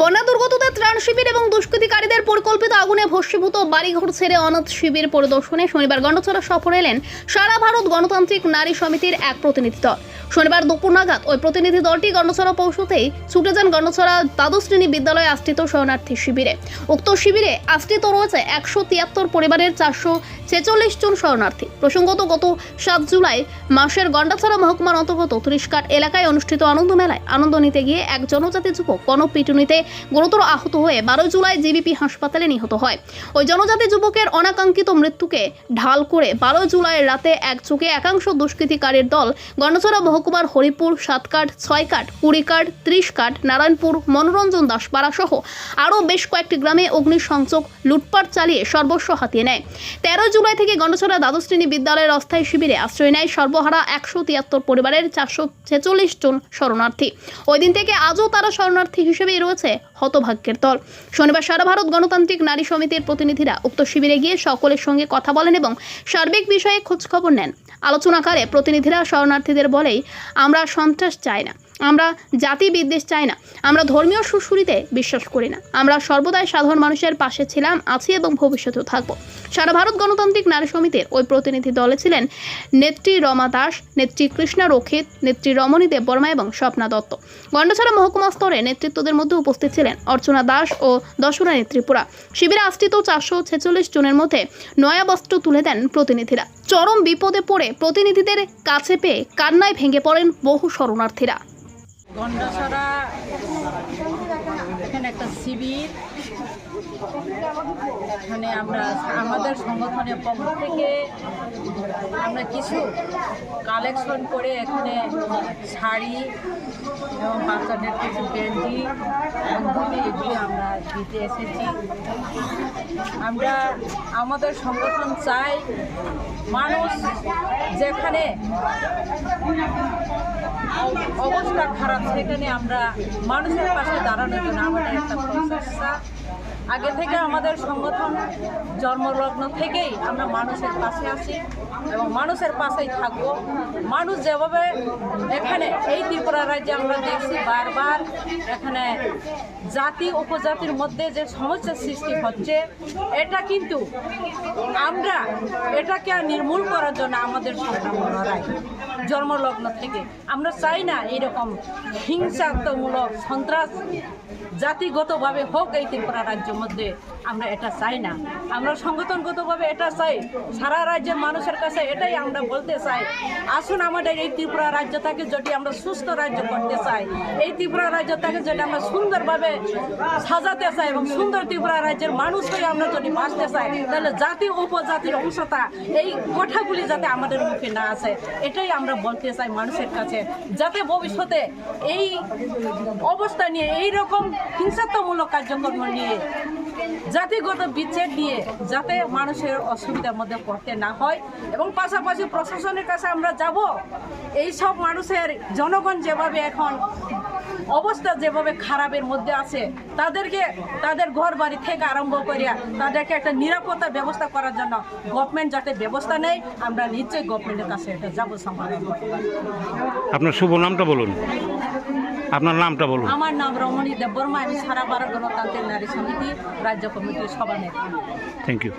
বন্যা দুর্গতদের ত্রাণ শিবির এবং দুষ্কৃতিকারীদের পরিকল্পিত আগুনে ভস্মীভূত বাড়িঘর ছেড়ে অনাথ শিবির পরিদর্শনে শনিবার গণচলা সফর এলেন সারা ভারত গণতান্ত্রিক নারী সমিতির এক প্রতিনিধি দল। শনিবার দুপুর নাগাদ ওই প্রতিনিধি দলটি গণছড়া পৌঁছতেই ছুটে যান গণছড়া দ্বাদশ শ্রেণি বিদ্যালয়ে আশ্রিত শরণার্থী শিবিরে। উক্ত শিবিরে আশ্রিত রয়েছে একশো তিয়াত্তর পরিবারের চারশো ছেচল্লিশ জন শরণার্থী। প্রসঙ্গত, গত সাত জুলাই মাসের গন্ডাছড়া মহকুমার অন্তর্গত ত্রিশকাট এলাকায় অনুষ্ঠিত আনন্দ মেলায় আনন্দ নিতে গিয়ে এক জনজাতি যুবক গণপিটুনিতে গুরুতর আহত হয়ে বারোই জুলাই জিবিপি হাসপাতালে নিহত হয়। ওই জনজাতি যুবকের অনাকাঙ্ক্ষিত মৃত্যুকে ঢাল করে বারোই জুলাই রাতে এক চোখে একাংশ দুষ্কৃতিকারীর দল গণছড়া মহকুমার হরিপুর সাতকাট ছয়কাট কুড়িকাট ত্রিশকাট নারায়ণপুর, মনোরঞ্জন দাসপাড়া সহ আরও বেশ কয়েকটি গ্রামে অগ্নিসংযোগ লুটপাট চালিয়ে সর্বস্ব হাতিয়ে নেয়। তেরো জুলাই থেকে গণছড়া দ্বাদশ শ্রেণি বিদ্যালয়ের অস্থায়ী শিবিরে আশ্রয় নেয় সর্বহারা একশো তিয়াত্তর পরিবারের চারশো ছেচল্লিশ জন শরণার্থী। ওই দিন থেকে আজও তারা শরণার্থী হিসেবেই রয়েছে হতভাগ্যের দল। শনিবার সারা ভারত গণতান্ত্রিক নারী সমিতির প্রতিনিধিরা উক্ত শিবিরে গিয়ে সকলের সঙ্গে কথা বলেন এবং সার্বিক বিষয়ে খোঁজখবর নেন। আলোচনাকালে প্রতিনিধিরা শরণার্থীদের বলেই, আমরা সন্ত্রাস চাই না। আমরা জাতি বিদ্বেষ চাই না, আমরা ধর্মীয় সুশুরিতে বিশ্বাস করি না, আমরা সর্বদাই সাধারণ মানুষের পাশে ছিলাম, আছি এবং ভবিষ্যতেও থাকব। সারা ভারত গণতান্ত্রিক নারী সমিতির ওই প্রতিনিধি দলে ছিলেন নেত্রী রমা দাস, নেত্রী কৃষ্ণা রক্ষিত, নেত্রী রমণী দেববর্মা এবং স্বপ্না দত্ত। গন্ডাছড়া মহকুমা স্তরে নেতৃত্বদের মধ্যে উপস্থিত ছিলেন অর্চনা দাস ও দশরা নেত্রীপুরা। শিবিরে আশ্রিত চারশো ছেচল্লিশ জনের মধ্যে নয়া বস্ত্র তুলে দেন প্রতিনিধিরা। চরম বিপদে পড়ে প্রতিনিধিদের কাছে পেয়ে কান্নায় ভেঙে পড়েন বহু শরণার্থীরা। গন্ডাছড়া, এখানে একটা শিবির। এখানে আমরা আমাদের সংগঠনের পক্ষ থেকে আমরা কিছু কালেকশন করে এখানে শাড়ি এবং বাচ্চাদের কিছু গেঞ্জি ধুতি এগুলি আমরা দিতে এসেছি। আমরা আমাদের সংগঠন চাই মানুষ যেখানে অবস্থা খারাপ সেখানে আমরা মানুষের পাশে দাঁড়ানোর জন্য আমাদের একটা প্রচেষ্টা আগে থেকে আমাদের সংগঠন জন্মলগ্ন থেকেই আমরা মানুষের পাশে আছি এবং মানুষের পাশেই থাকব। মানুষ যেভাবে এখানে এই ত্রিপুরা রাজ্যে আমরা দেখছি বারবার, এখানে জাতি উপজাতির মধ্যে যে সমস্যার সৃষ্টি হচ্ছে, এটা কিন্তু আমরা এটাকে নির্মূল করার জন্য আমাদের সংগ্রাম লড়াই, জন্মলগ্ন থেকে। আমরা চাই না এরকম হিংসাত্মমূলক সন্ত্রাস জাতিগতভাবে হোক এই ত্রিপুরা রাজ্যের মধ্যে আমরা এটা চাই না। আমরা সংগঠনগতভাবে এটা চাই। সারা রাজ্যের মানুষের কাছে এটাই আমরা বলতে চাই। আসুন আমাদের এই ত্রিপুরা রাজ্যটাকে যদি আমরা সুস্থ রাজ্য করতে চাই, এই ত্রিপুরা রাজ্যটাকে যদি আমরা সুন্দরভাবে সাজাতে চাই এবং সুন্দর ত্রিপুরা রাজ্যের মানুষ হয়ে আমরা যদি বাঁচতে চাই, তাহলে জাতি উপজাতির অংশতা এই কথাগুলি যাতে আমাদের মুখে না আসে, এটাই আমরা বলতে চাই মানুষের কাছে। যাতে ভবিষ্যতে এই অবস্থা নিয়ে এই রকম হিংসাত্মমূলক কার্যক্রম নিয়ে জাতিগত বিচ্ছেদ নিয়ে যাতে মানুষের অসুবিধার মধ্যে পড়তে না হয় এবং পাশাপাশি প্রশাসনের কাছে আমরা যাব। এই সব মানুষের জনগণ যেভাবে এখন অবস্থা যেভাবে খারাপের মধ্যে আছে তাদেরকে তাদের ঘর বাড়ি থেকে আরম্ভ করিয়া তাদেরকে একটা নিরাপত্তা ব্যবস্থা করার জন্য গভর্নমেন্ট যাতে ব্যবস্থা নেয় আমরা নিশ্চয়ই গভর্নমেন্টের কাছে এটা যাব সমাধান করতে। আপনার শুভ নামটা বলুন। আপনার নামটা বলুন। আমার নাম রমণী দেববর্মা আমি সারা ভারত গণতান্ত্রিক নারী সমিতি রাজ্য কমিটির সভানেত্রী। Thank you